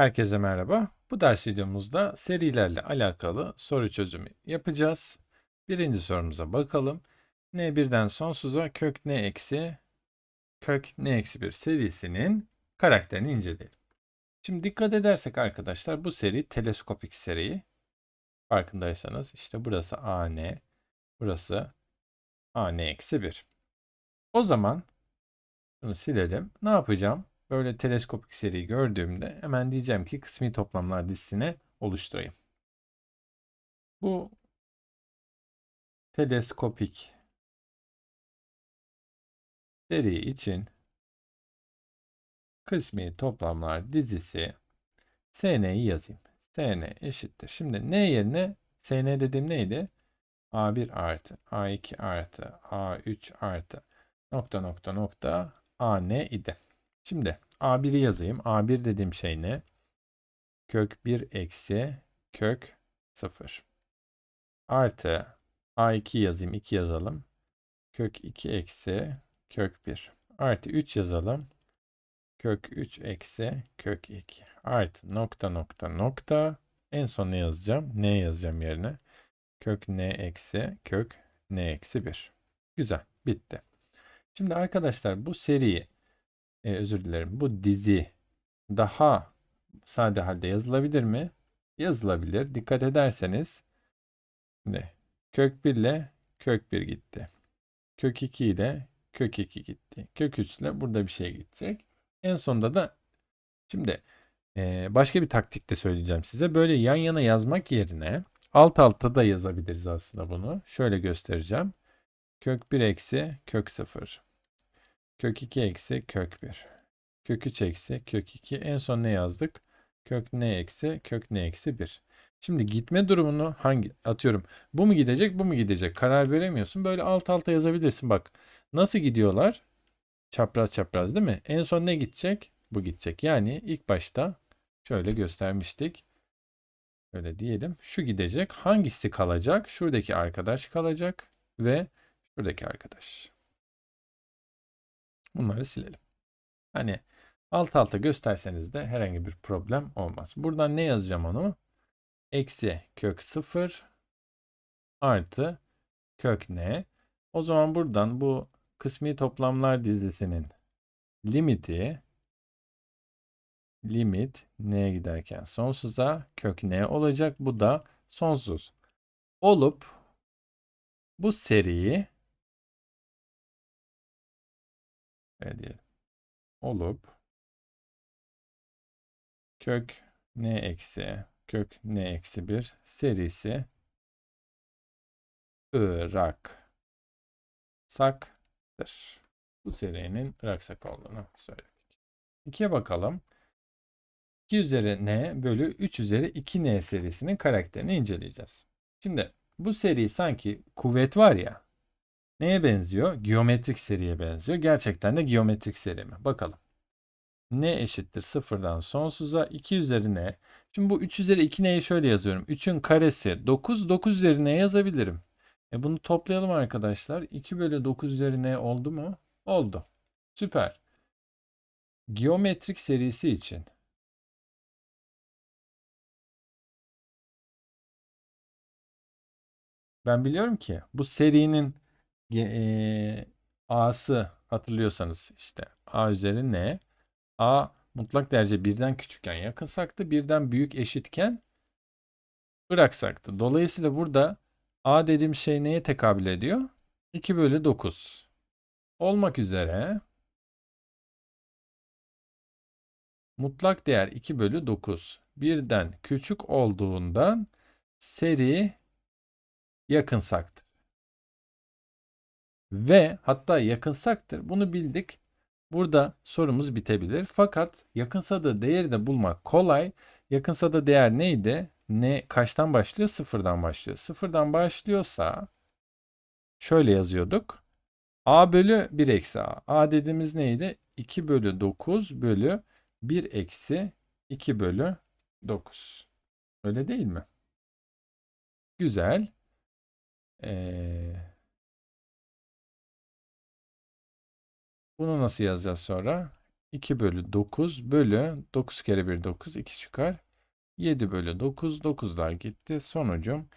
Herkese merhaba. Bu ders videomuzda serilerle alakalı soru çözümü yapacağız. Birinci sorumuza bakalım. n1'den sonsuza kök n eksi kök n eksi 1 serisinin karakterini inceleyelim. Şimdi dikkat edersek arkadaşlar bu seri teleskopik seri. Farkındaysanız işte burası an, burası an eksi 1. O zaman bunu silelim. Ne yapacağım? Böyle teleskopik seri gördüğümde hemen diyeceğim ki kısmi toplamlar dizisini oluşturayım. Bu teleskopik seri için kısmi toplamlar dizisi SN'yi yazayım. SN eşittir. Şimdi n yerine SN dediğim neydi? A1 artı A2 artı A3 artı nokta nokta nokta AN idi. Şimdi A1'i yazayım. A1 dediğim şey ne? Kök 1 eksi kök 0. Artı A2 yazayım. 2 yazalım. Kök 2 eksi kök 1. Artı 3 yazalım. Kök 3 eksi kök 2. Artı nokta nokta nokta. En son ne yazacağım? Ne yazacağım yerine? Kök n eksi kök n eksi 1. Güzel. Bitti. Şimdi arkadaşlar bu seriyi e, özür dilerim. Bu dizi daha sade halde yazılabilir mi? Yazılabilir. Dikkat ederseniz şimdi kök 1 ile kök 1 gitti. Kök 2 ile kök 2 gitti. Kök 3 ile burada bir şey gidecek. En sonunda da şimdi e, başka bir taktik de söyleyeceğim size. Böyle yan yana yazmak yerine alt alta da yazabiliriz aslında bunu. Şöyle göstereceğim. Kök 1 eksi kök 0. Kök 2 eksi kök 1. Kök 3 eksi kök 2. En son ne yazdık? Kök n eksi kök n eksi 1. Şimdi gitme durumunu hangi atıyorum bu mu gidecek bu mu gidecek karar veremiyorsun. Böyle alt alta yazabilirsin bak. Nasıl gidiyorlar? Çapraz çapraz değil mi? En son ne gidecek? Bu gidecek. Yani ilk başta şöyle göstermiştik. Öyle diyelim. Şu gidecek. Hangisi kalacak? Şuradaki arkadaş kalacak ve şuradaki arkadaş. Bunları silelim. Hani alt alta gösterseniz de herhangi bir problem olmaz. Buradan ne yazacağım onu? Eksi kök 0 artı kök n. O zaman buradan bu kısmi toplamlar dizisinin limiti limit n'ye giderken sonsuza kök n olacak. Bu da sonsuz. Olup bu seriyi Öyle diyelim. Olup kök n eksi kök n eksi 1 serisi Irak saktır. Bu serinin Iraksak olduğunu söyledik. 2'ye bakalım. 2 üzeri n bölü 3 üzeri 2n serisinin karakterini inceleyeceğiz. Şimdi bu seri sanki kuvvet var ya Neye benziyor? Geometrik seriye benziyor. Gerçekten de geometrik seri mi? Bakalım. n eşittir sıfırdan sonsuza 2 üzeri n. Şimdi bu 3 üzeri 2n'yi şöyle yazıyorum. 3'ün karesi 9. 9 üzeri n yazabilirim. E bunu toplayalım arkadaşlar. 2 bölü 9 üzeri n oldu mu? Oldu. Süper. Geometrik serisi için ben biliyorum ki bu serinin e, A'sı hatırlıyorsanız işte A üzeri ne? A mutlak derece birden küçükken yakınsaktı. Birden büyük eşitken bıraksaktı. Dolayısıyla burada A dediğim şey neye tekabül ediyor? 2 bölü 9 olmak üzere mutlak değer 2 bölü 9 birden küçük olduğundan seri yakınsaktır ve hatta yakınsaktır. Bunu bildik. Burada sorumuz bitebilir. Fakat yakınsa değeri de bulmak kolay. Yakınsa değer neydi? Ne kaçtan başlıyor? Sıfırdan başlıyor. Sıfırdan başlıyorsa şöyle yazıyorduk. A bölü 1 eksi A. A dediğimiz neydi? 2 bölü 9 bölü 1 eksi 2 bölü 9. Öyle değil mi? Güzel. Ee, Bunu nasıl yazacağız sonra? 2 bölü 9 bölü 9 kere 1 9 2 çıkar. 7 bölü 9 9'lar gitti. Sonucum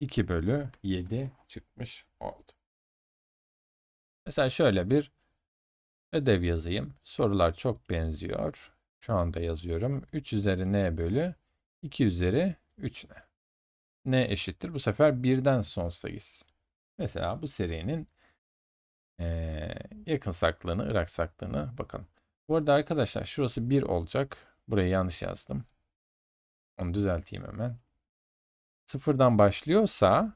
2 bölü 7 çıkmış oldu. Mesela şöyle bir ödev yazayım. Sorular çok benziyor. Şu anda yazıyorum. 3 üzeri n bölü 2 üzeri 3 n. n eşittir. Bu sefer birden sonsuza gitsin. Mesela bu serinin eee, yakın saklığını, ırak saklığını bakalım. Bu arada arkadaşlar şurası 1 olacak. Burayı yanlış yazdım. Onu düzelteyim hemen. Sıfırdan başlıyorsa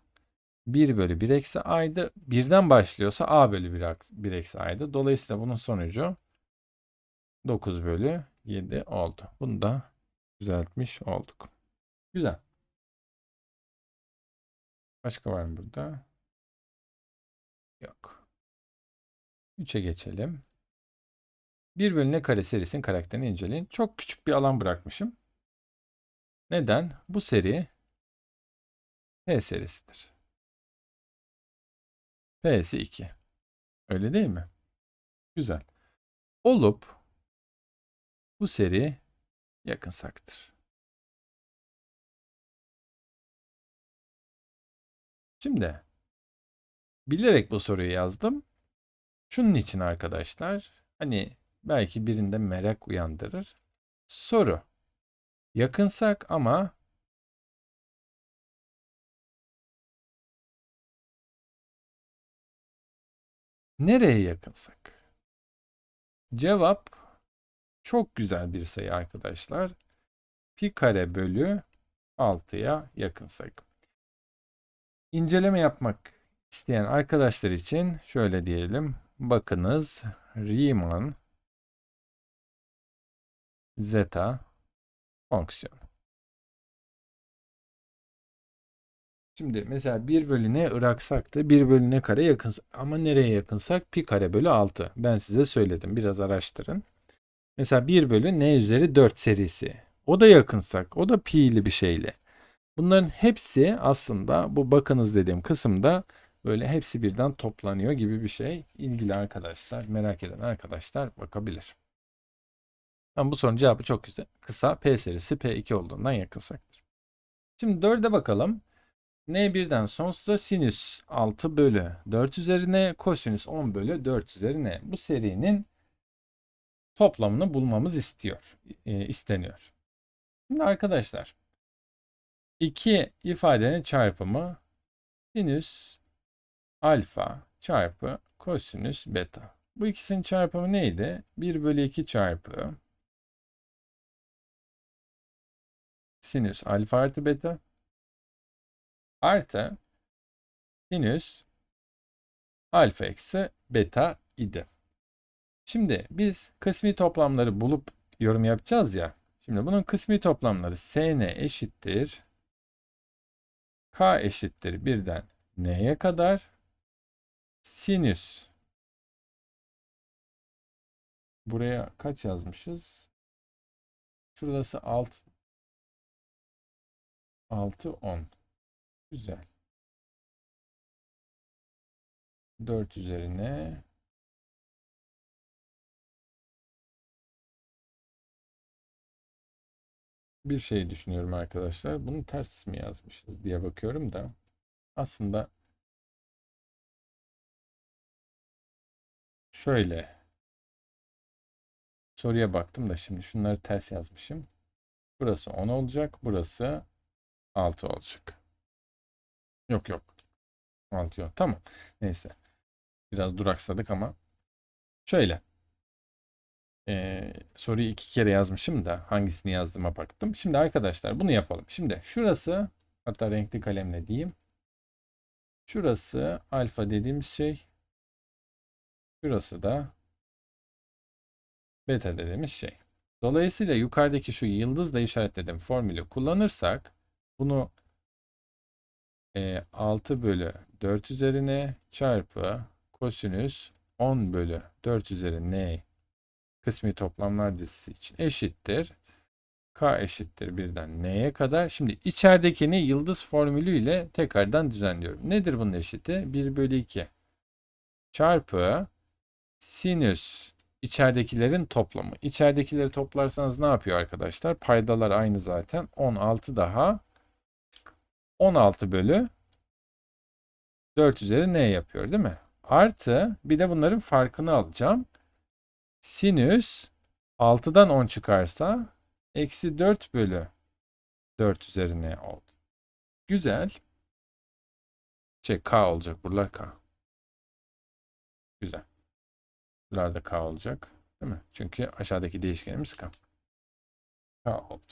1 bölü 1 eksi a'ydı. Birden başlıyorsa a bölü 1, aks- 1 eksi a'ydı. Dolayısıyla bunun sonucu 9 bölü 7 oldu. Bunu da düzeltmiş olduk. Güzel. Başka var mı burada? Yok. 3'e geçelim. 1 bölü n kare serisinin karakterini inceleyin. Çok küçük bir alan bırakmışım. Neden? Bu seri P serisidir. P'si 2. Öyle değil mi? Güzel. Olup bu seri yakınsaktır. Şimdi bilerek bu soruyu yazdım. Şunun için arkadaşlar hani belki birinde merak uyandırır. Soru yakınsak ama nereye yakınsak? Cevap çok güzel bir sayı arkadaşlar. Pi kare bölü 6'ya yakınsak. İnceleme yapmak isteyen arkadaşlar için şöyle diyelim. Bakınız Riemann zeta fonksiyonu. Şimdi mesela 1 bölü ne ıraksak da 1 bölü ne kare yakın ama nereye yakınsak pi kare bölü 6. Ben size söyledim biraz araştırın. Mesela 1 bölü n üzeri 4 serisi. O da yakınsak o da pi'li bir şeyle. Bunların hepsi aslında bu bakınız dediğim kısımda böyle hepsi birden toplanıyor gibi bir şey. İlgili arkadaşlar, merak eden arkadaşlar bakabilir. Ama bu sorunun cevabı çok güzel. Kısa P serisi P2 olduğundan yakınsaktır. Şimdi 4'e bakalım. N1'den sonsuza sinüs 6 bölü 4 üzerine kosinüs 10 bölü 4 üzerine bu serinin toplamını bulmamız istiyor, e, isteniyor. Şimdi arkadaşlar iki ifadenin çarpımı sinüs alfa çarpı kosinüs beta. Bu ikisinin çarpımı neydi? 1 bölü 2 çarpı sinüs alfa artı beta artı sinüs alfa eksi beta idi. Şimdi biz kısmi toplamları bulup yorum yapacağız ya. Şimdi bunun kısmi toplamları sn eşittir. k eşittir birden n'ye kadar sinüs. Buraya kaç yazmışız? Şurası 6 6 10. Güzel. 4 üzerine bir şey düşünüyorum arkadaşlar. Bunu ters mi yazmışız diye bakıyorum da aslında şöyle soruya baktım da şimdi şunları ters yazmışım. Burası 10 olacak. Burası 6 olacak. Yok yok. 6 yok. Tamam. Neyse. Biraz duraksadık ama şöyle. Ee, soruyu iki kere yazmışım da hangisini yazdığıma baktım. Şimdi arkadaşlar bunu yapalım. Şimdi şurası hatta renkli kalemle diyeyim. Şurası alfa dediğimiz şey. Şurası da beta dediğimiz şey. Dolayısıyla yukarıdaki şu yıldızla işaretlediğim formülü kullanırsak bunu e, 6 bölü 4 üzerine çarpı kosinüs 10 bölü 4 üzeri n kısmi toplamlar dizisi için eşittir. K eşittir birden n'ye kadar. Şimdi içeridekini yıldız formülüyle tekrardan düzenliyorum. Nedir bunun eşiti? 1 bölü 2 çarpı sinüs içeridekilerin toplamı. İçeridekileri toplarsanız ne yapıyor arkadaşlar? Paydalar aynı zaten. 16 daha 16 bölü 4 üzeri n yapıyor değil mi? Artı bir de bunların farkını alacağım. Sinüs 6'dan 10 çıkarsa eksi 4 bölü 4 üzeri n oldu. Güzel. Şey k olacak buralar k. Güzel. Buralar da k olacak. Değil mi? Çünkü aşağıdaki değişkenimiz k. K oldu.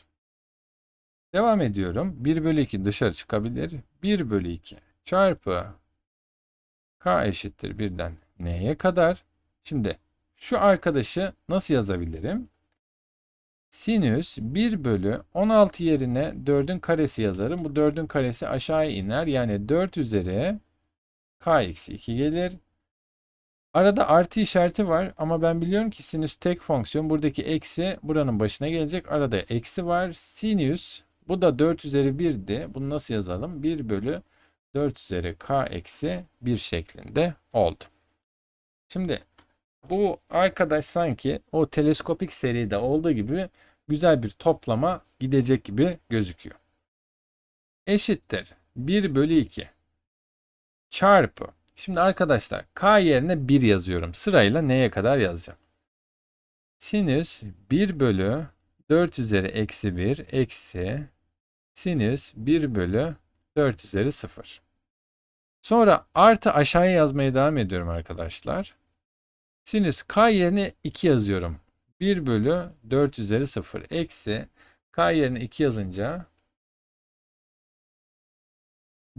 Devam ediyorum. 1 bölü 2 dışarı çıkabilir. 1 bölü 2 çarpı k eşittir 1'den n'ye kadar. Şimdi şu arkadaşı nasıl yazabilirim? Sinüs 1 bölü 16 yerine 4'ün karesi yazarım. Bu 4'ün karesi aşağıya iner. Yani 4 üzeri k eksi 2 gelir. Arada artı işareti var ama ben biliyorum ki sinüs tek fonksiyon. Buradaki eksi buranın başına gelecek. Arada eksi var. Sinüs bu da 4 üzeri 1'di. Bunu nasıl yazalım? 1 bölü 4 üzeri k eksi 1 şeklinde oldu. Şimdi bu arkadaş sanki o teleskopik seride olduğu gibi güzel bir toplama gidecek gibi gözüküyor. Eşittir 1 bölü 2 çarpı. Şimdi arkadaşlar k yerine 1 yazıyorum. Sırayla neye kadar yazacağım? Sinüs 1 bölü 4 üzeri eksi 1 eksi sinüs 1 bölü 4 üzeri 0. Sonra artı aşağıya yazmaya devam ediyorum arkadaşlar. Sinüs k yerine 2 yazıyorum. 1 bölü 4 üzeri 0 eksi k yerine 2 yazınca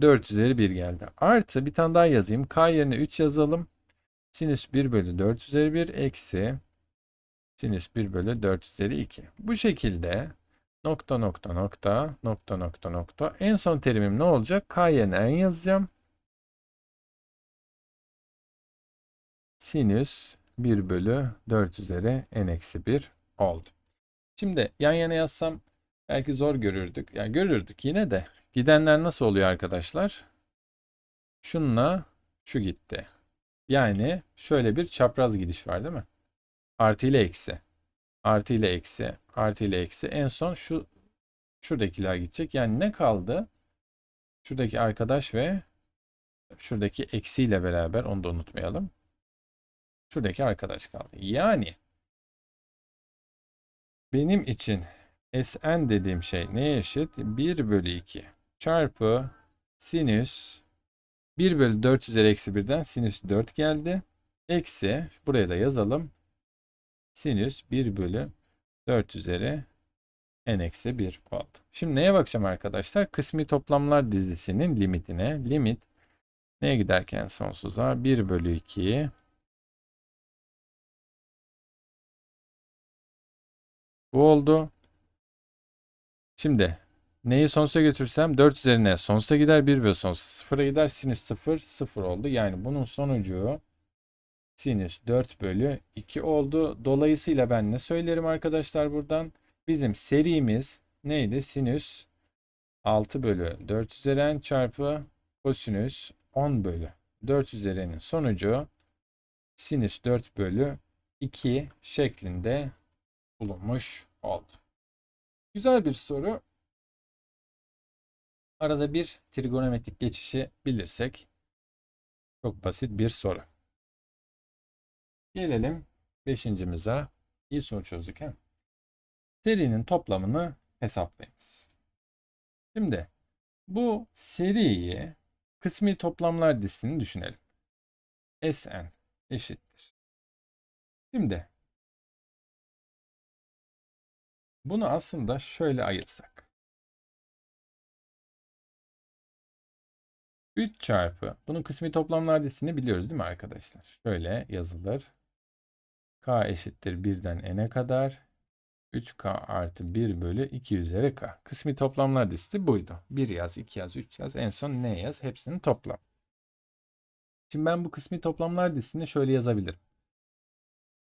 4 üzeri 1 geldi. Artı bir tane daha yazayım. K yerine 3 yazalım. Sinüs 1 bölü 4 üzeri 1 eksi sinüs 1 bölü 4 üzeri 2. Bu şekilde nokta nokta nokta nokta nokta nokta en son terimim ne olacak? K yerine n yazacağım. Sinüs 1 bölü 4 üzeri n eksi 1 oldu. Şimdi yan yana yazsam belki zor görürdük. Yani görürdük yine de. Gidenler nasıl oluyor arkadaşlar? Şunla şu gitti. Yani şöyle bir çapraz gidiş var değil mi? Artı ile eksi. Artı ile eksi. Artı ile eksi. En son şu şuradakiler gidecek. Yani ne kaldı? Şuradaki arkadaş ve şuradaki eksiyle beraber onu da unutmayalım. Şuradaki arkadaş kaldı. Yani benim için Sn dediğim şey neye eşit? 1 bölü 2 çarpı sinüs 1 bölü 4 üzeri eksi 1'den sinüs 4 geldi. Eksi buraya da yazalım. Sinüs 1 bölü 4 üzeri n eksi 1 oldu. Şimdi neye bakacağım arkadaşlar? Kısmi toplamlar dizisinin limitine. Limit neye giderken sonsuza? 1 bölü 2 Bu oldu. Şimdi neyi sonsuza götürsem 4 üzerine sonsuza gider 1 bölü sonsuz 0'a gider. Sinüs 0 0 oldu. Yani bunun sonucu sinüs 4 bölü 2 oldu. Dolayısıyla ben ne söylerim arkadaşlar buradan? Bizim serimiz neydi? Sinüs 6 bölü 4 üzeri n çarpı kosinüs 10 bölü 4 üzeri n'in sonucu sinüs 4 bölü 2 şeklinde bulunmuş oldu. Güzel bir soru. Arada bir trigonometrik geçişi bilirsek çok basit bir soru. Gelelim beşincimize. İyi soru çözdük he? Serinin toplamını hesaplayınız. Şimdi bu seriyi kısmi toplamlar dizisini düşünelim. Sn eşittir. Şimdi bunu aslında şöyle ayırsak. 3 çarpı bunun kısmi toplamlar dizisini biliyoruz değil mi arkadaşlar? Şöyle yazılır. K eşittir 1'den n'e kadar 3K artı 1 bölü 2 üzeri K. Kısmi toplamlar dizisi buydu. 1 yaz, 2 yaz, 3 yaz, en son n yaz. Hepsini toplam. Şimdi ben bu kısmi toplamlar dizisini şöyle yazabilirim.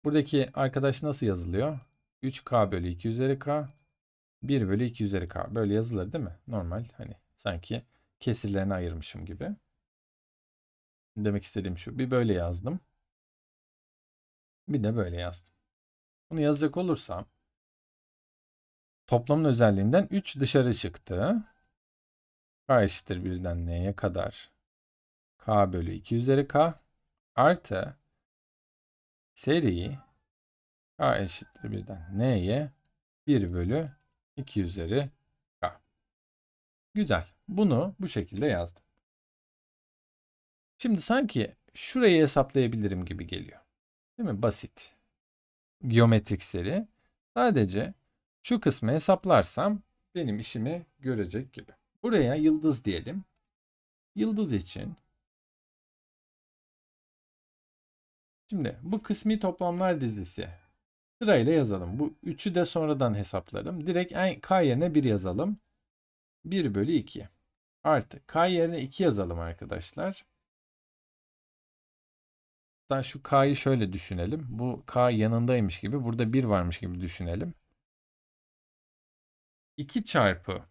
Buradaki arkadaş nasıl yazılıyor? 3K bölü 2 üzeri K 1 bölü 2 üzeri K. Böyle yazılır değil mi? Normal hani sanki kesirlerini ayırmışım gibi. Demek istediğim şu. Bir böyle yazdım. Bir de böyle yazdım. Bunu yazacak olursam toplamın özelliğinden 3 dışarı çıktı. K eşittir birden n'ye kadar k bölü 2 üzeri k artı seri k eşittir birden n'ye 1 bölü 2 üzeri k. Güzel. Bunu bu şekilde yazdım. Şimdi sanki şurayı hesaplayabilirim gibi geliyor. Değil mi? Basit. Geometrik seri. Sadece şu kısmı hesaplarsam benim işimi görecek gibi. Buraya yıldız diyelim. Yıldız için Şimdi bu kısmi toplamlar dizisi sırayla yazalım. Bu üçü de sonradan hesaplarım. Direkt k yerine 1 yazalım. 1 bölü 2 artı k yerine 2 yazalım arkadaşlar. Hatta şu k'yı şöyle düşünelim. Bu k yanındaymış gibi burada 1 varmış gibi düşünelim. 2 çarpı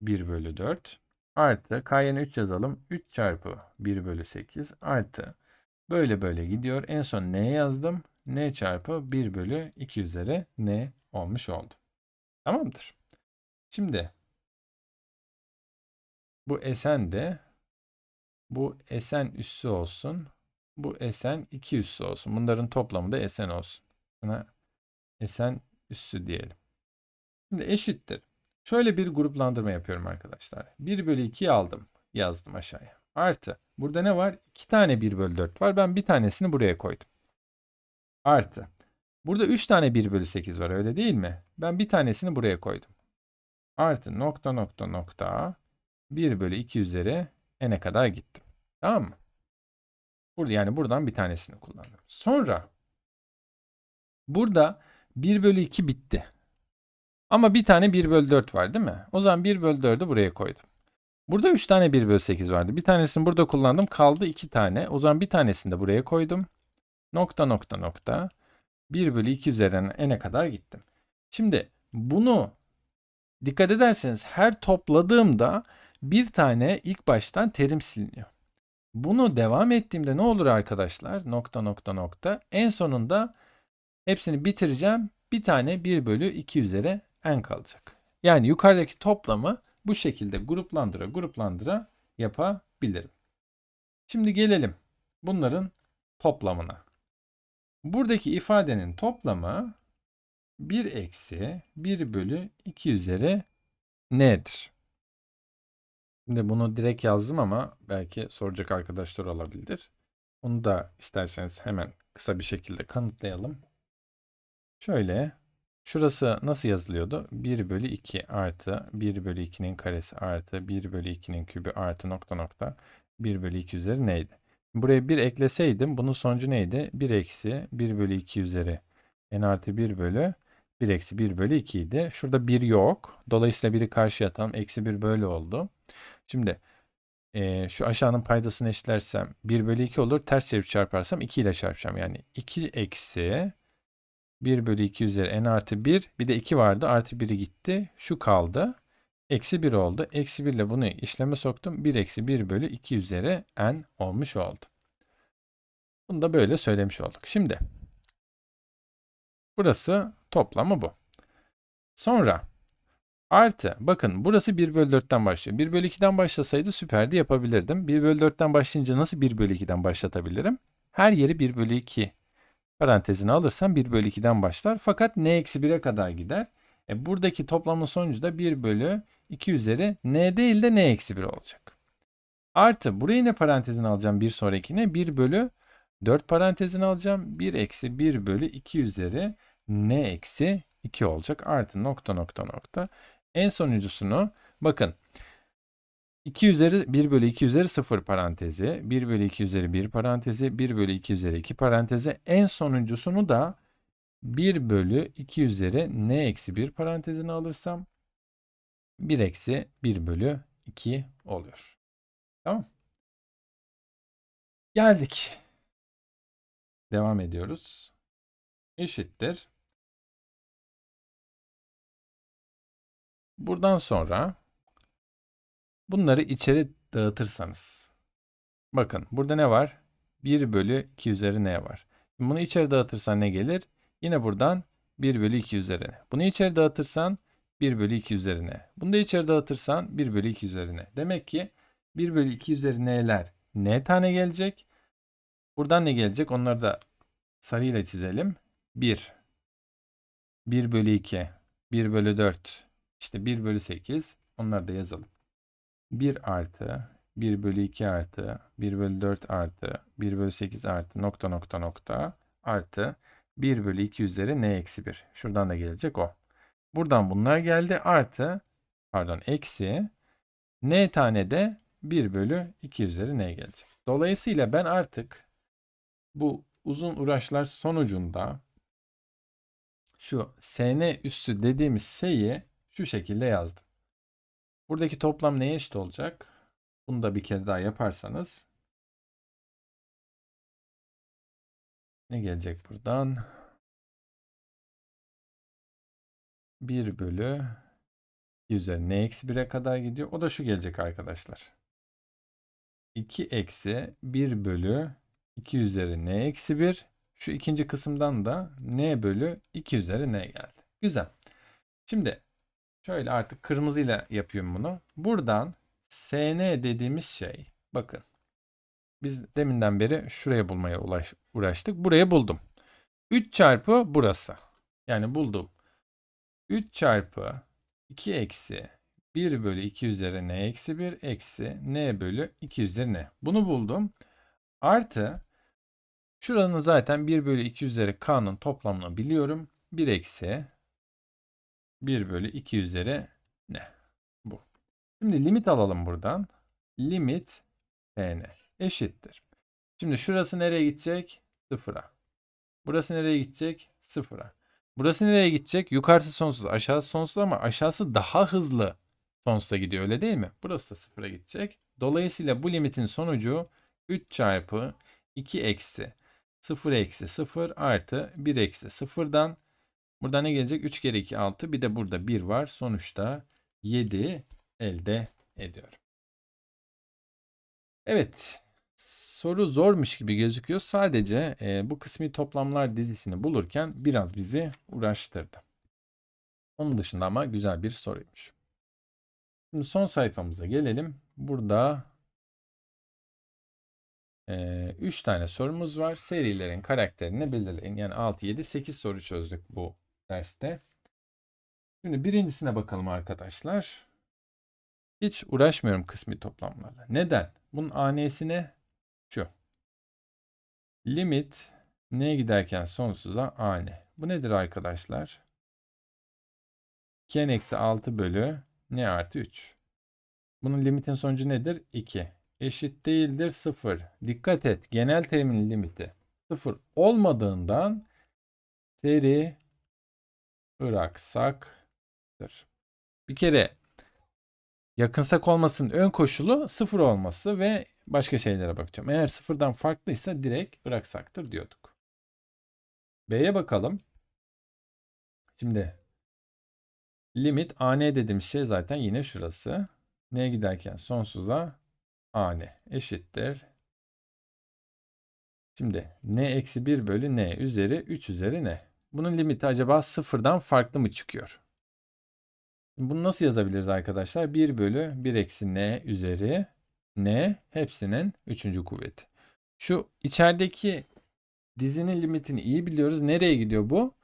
1 bölü 4 artı k yerine 3 yazalım. 3 çarpı 1 bölü 8 artı böyle böyle gidiyor. En son n yazdım. n çarpı 1 bölü 2 üzeri n olmuş oldu. Tamamdır. Şimdi bu esen de bu esen üssü olsun. Bu esen 2 üssü olsun. Bunların toplamı da esen olsun. Buna esen üssü diyelim. Şimdi eşittir. Şöyle bir gruplandırma yapıyorum arkadaşlar. 1 bölü 2'yi aldım. Yazdım aşağıya. Artı. Burada ne var? 2 tane 1 bölü 4 var. Ben bir tanesini buraya koydum. Artı. Burada 3 tane 1 bölü 8 var öyle değil mi? Ben bir tanesini buraya koydum. Artı nokta nokta nokta 1 bölü 2 üzeri n'e kadar gittim. Tamam mı? Burada yani buradan bir tanesini kullandım. Sonra burada 1 bölü 2 bitti. Ama bir tane 1 bölü 4 var değil mi? O zaman 1 bölü 4'ü buraya koydum. Burada 3 tane 1 bölü 8 vardı. Bir tanesini burada kullandım. Kaldı 2 tane. O zaman bir tanesini de buraya koydum. Nokta nokta nokta. 1 bölü 2 üzerinden n'e kadar gittim. Şimdi bunu dikkat ederseniz her topladığımda bir tane ilk baştan terim siliniyor. Bunu devam ettiğimde ne olur arkadaşlar? Nokta nokta nokta. En sonunda hepsini bitireceğim. Bir tane 1 bölü 2 üzeri n kalacak. Yani yukarıdaki toplamı bu şekilde gruplandıra gruplandıra yapabilirim. Şimdi gelelim bunların toplamına. Buradaki ifadenin toplamı 1 eksi 1 bölü 2 üzeri n'dir. Şimdi bunu direkt yazdım ama belki soracak arkadaşlar olabilir. Onu da isterseniz hemen kısa bir şekilde kanıtlayalım. Şöyle şurası nasıl yazılıyordu? 1 bölü 2 artı 1 bölü 2'nin karesi artı 1 bölü 2'nin kübü artı nokta nokta 1 bölü 2 üzeri neydi? Buraya 1 ekleseydim bunun sonucu neydi? 1 eksi 1 bölü 2 üzeri n artı 1 bölü 1 eksi 1 bölü 2 idi. Şurada 1 yok. Dolayısıyla 1'i karşıya atalım. Eksi 1 böyle oldu. Şimdi eee, şu aşağının paydasını eşitlersem 1 bölü 2 olur. Ters çevirip çarparsam 2 ile çarpacağım. Yani 2 eksi 1 bölü 2 üzeri n artı 1. Bir de 2 vardı. Artı 1'i gitti. Şu kaldı. Eksi 1 oldu. Eksi 1 ile bunu işleme soktum. 1 eksi 1 bölü 2 üzeri n olmuş oldu. Bunu da böyle söylemiş olduk. Şimdi burası toplamı bu. Sonra Artı bakın burası 1 bölü 4'ten başlıyor. 1 bölü 2'den başlasaydı süperdi yapabilirdim. 1 bölü 4'ten başlayınca nasıl 1 bölü 2'den başlatabilirim? Her yeri 1 bölü 2 parantezine alırsam 1 bölü 2'den başlar. Fakat n eksi 1'e kadar gider. E, buradaki toplamın sonucu da 1 bölü 2 üzeri n değil de n eksi 1 olacak. Artı burayı ne parantezine alacağım bir sonrakine? 1 bölü 4 parantezine alacağım. 1 eksi 1 bölü 2 üzeri n eksi 2 olacak. Artı nokta nokta nokta. En sonuncusunu bakın 2 üzeri 1 bölü 2 üzeri 0 parantezi, 1 bölü 2 üzeri 1 parantezi, 1 bölü 2 üzeri 2 parantezi. En sonuncusunu da 1 bölü 2 üzeri n eksi 1 parantezine alırsam 1 eksi 1 bölü 2 oluyor. Tamam. Geldik. Devam ediyoruz. Eşittir. Buradan sonra bunları içeri dağıtırsanız. Bakın burada ne var? 1 bölü 2 üzeri n var. Bunu içeri dağıtırsan ne gelir? Yine buradan 1 bölü 2 üzerine. Bunu içeri dağıtırsan 1 bölü 2 üzerine. Bunu da içeri dağıtırsan 1 bölü 2 üzerine. Demek ki 1 bölü 2 üzeri n'ler n tane gelecek. Buradan ne gelecek? Onları da sarıyla çizelim. 1. 1 bölü 2. 1 bölü 4. İşte 1 bölü 8. Onları da yazalım. 1 artı 1 bölü 2 artı 1 bölü 4 artı 1 bölü 8 artı nokta nokta nokta artı 1 bölü 2 üzeri n eksi 1. Şuradan da gelecek o. Buradan bunlar geldi. Artı pardon eksi n tane de 1 bölü 2 üzeri n gelecek. Dolayısıyla ben artık bu uzun uğraşlar sonucunda şu sn üssü dediğimiz şeyi şu şekilde yazdım. Buradaki toplam neye eşit olacak? Bunu da bir kere daha yaparsanız ne gelecek buradan? 1 bölü 2 üzeri n eksi 1'e kadar gidiyor. O da şu gelecek arkadaşlar. 2 eksi 1 bölü 2 üzeri n eksi 1. Şu ikinci kısımdan da n bölü 2 üzeri n geldi. Güzel. Şimdi şöyle artık kırmızıyla yapıyorum bunu. Buradan sn dediğimiz şey bakın. Biz deminden beri şuraya bulmaya ulaş, uğraştık. Burayı buldum. 3 çarpı burası. Yani buldum. 3 çarpı 2 eksi 1 bölü 2 üzeri n eksi 1 eksi n bölü 2 üzeri n. Bunu buldum. Artı şuranın zaten 1 bölü 2 üzeri k'nın toplamını biliyorum. 1 eksi 1 bölü 2 üzeri n. Bu. Şimdi limit alalım buradan. Limit n eşittir. Şimdi şurası nereye gidecek? Sıfıra. Burası nereye gidecek? Sıfıra. Burası nereye gidecek? Yukarısı sonsuz, aşağısı sonsuz ama aşağısı daha hızlı sonsuza gidiyor öyle değil mi? Burası da sıfıra gidecek. Dolayısıyla bu limitin sonucu 3 çarpı 2 eksi 0 eksi 0 artı 1 eksi 0'dan burada ne gelecek? 3 kere 2 6 bir de burada 1 var. Sonuçta 7 elde ediyorum. Evet soru zormuş gibi gözüküyor. Sadece e, bu kısmi toplamlar dizisini bulurken biraz bizi uğraştırdı. Onun dışında ama güzel bir soruymuş. Şimdi son sayfamıza gelelim. Burada 3 e, tane sorumuz var. Serilerin karakterini belirleyin. Yani 6, 7, 8 soru çözdük bu derste. Şimdi birincisine bakalım arkadaşlar. Hiç uğraşmıyorum kısmi toplamlarla. Neden? Bunun AN'sine şu. Limit neye giderken sonsuza a ne? Bu nedir arkadaşlar? 2n eksi 6 bölü n artı 3. Bunun limitin sonucu nedir? 2. Eşit değildir 0. Dikkat et. Genel terimin limiti 0 olmadığından seri bıraksaktır. Bir kere yakınsak olmasının ön koşulu 0 olması ve başka şeylere bakacağım. Eğer sıfırdan farklıysa direkt bıraksaktır diyorduk. B'ye bakalım. Şimdi limit an dediğim şey zaten yine şurası. N'ye giderken sonsuza an eşittir. Şimdi n eksi 1 bölü n üzeri 3 üzeri n. Bunun limiti acaba sıfırdan farklı mı çıkıyor? Bunu nasıl yazabiliriz arkadaşlar? 1 bölü 1 eksi n üzeri n hepsinin üçüncü kuvveti. Şu içerideki dizinin limitini iyi biliyoruz. Nereye gidiyor bu?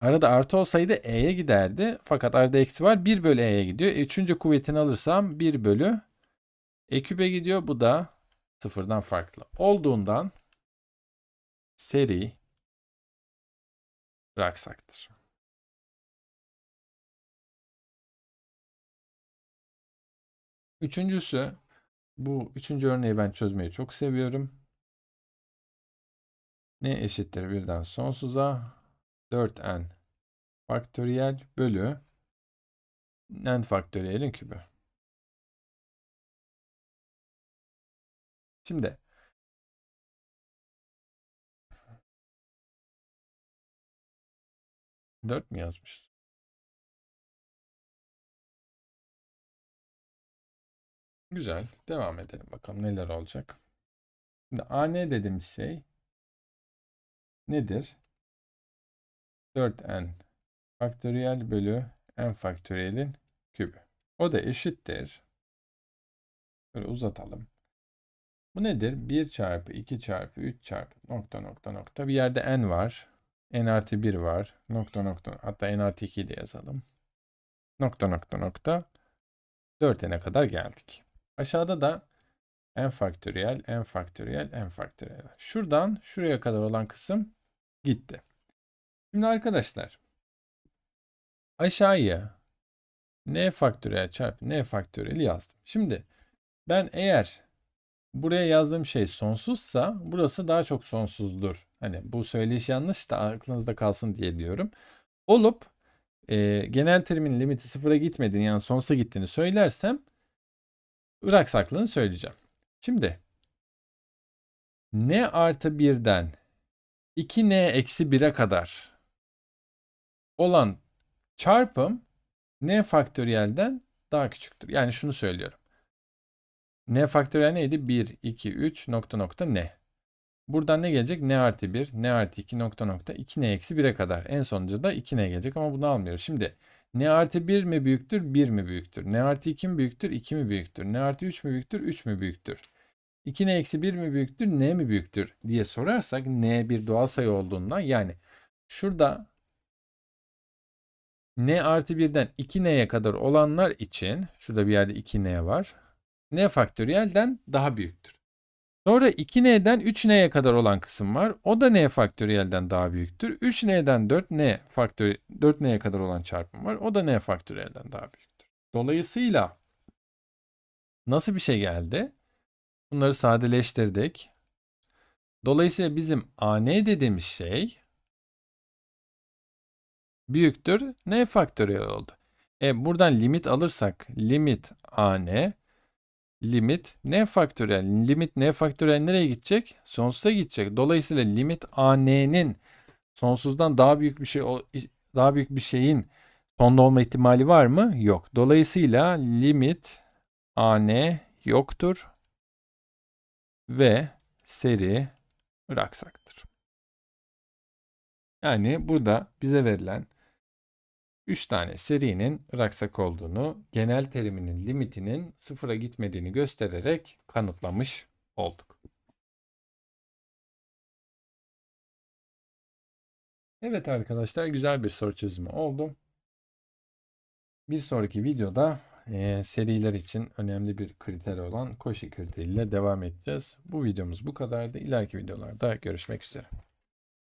Arada artı olsaydı e'ye giderdi. Fakat arada eksi var. 1 bölü e'ye gidiyor. E, üçüncü kuvvetini alırsam 1 bölü e küpe gidiyor. Bu da sıfırdan farklı. Olduğundan seri bıraksaktır. Üçüncüsü bu üçüncü örneği ben çözmeyi çok seviyorum. Ne eşittir birden sonsuza 4n faktöriyel bölü n faktöriyelin kübü. Şimdi dört mü yazmışız? Güzel. Devam edelim bakalım neler olacak. Şimdi AN dediğimiz şey nedir? 4n faktöriyel bölü n faktöriyelin kübü. O da eşittir. Böyle uzatalım. Bu nedir? 1 çarpı 2 çarpı 3 çarpı nokta nokta nokta. Bir yerde n var. N artı 1 var. Nokta nokta. Hatta n artı 2'yi de yazalım. Nokta nokta nokta. 4n'e kadar geldik. Aşağıda da n faktöriyel, n faktöriyel, n faktöriyel. Şuradan şuraya kadar olan kısım gitti. Şimdi arkadaşlar aşağıya n faktöriyel çarpı n faktöriyel yazdım. Şimdi ben eğer buraya yazdığım şey sonsuzsa burası daha çok sonsuzdur. Hani bu söyleyiş yanlış da aklınızda kalsın diye diyorum. Olup e, genel terimin limiti sıfıra gitmediğini yani sonsuza gittiğini söylersem Irak saklığını söyleyeceğim. Şimdi n artı 1'den 2n eksi 1'e kadar olan çarpım n faktöriyelden daha küçüktür. Yani şunu söylüyorum. N faktöriyel neydi? 1, 2, 3 nokta nokta n. Buradan ne gelecek? n artı 1, n artı 2 nokta nokta 2n eksi 1'e kadar. En sonuncu da 2n gelecek ama bunu almıyoruz. Şimdi n artı 1 mi büyüktür? 1 mi büyüktür? n artı 2 mi büyüktür? 2 mi büyüktür? n artı 3 mü büyüktür? 3 mü büyüktür? 2n eksi 1 mi büyüktür? n mi büyüktür? diye sorarsak n bir doğal sayı olduğundan yani şurada n artı 1'den 2n'ye kadar olanlar için şurada bir yerde 2n var. N faktöriyelden daha büyüktür. Sonra 2n'den 3n'ye kadar olan kısım var. O da n faktöriyelden daha büyüktür. 3n'den 4n faktör 4n'ye kadar olan çarpım var. O da n faktöriyelden daha büyüktür. Dolayısıyla nasıl bir şey geldi? Bunları sadeleştirdik. Dolayısıyla bizim an dediğimiz şey büyüktür n faktöriyel oldu. E buradan limit alırsak limit an limit n faktöriyel. Limit n faktöriyel nereye gidecek? Sonsuza gidecek. Dolayısıyla limit an'nin sonsuzdan daha büyük bir şey daha büyük bir şeyin sonda olma ihtimali var mı? Yok. Dolayısıyla limit an yoktur ve seri bıraksaktır. Yani burada bize verilen 3 tane serinin raksak olduğunu, genel teriminin limitinin sıfıra gitmediğini göstererek kanıtlamış olduk. Evet arkadaşlar güzel bir soru çözümü oldu. Bir sonraki videoda e, seriler için önemli bir kriter olan Cauchy kriteriyle devam edeceğiz. Bu videomuz bu kadardı. İleriki videolarda görüşmek üzere.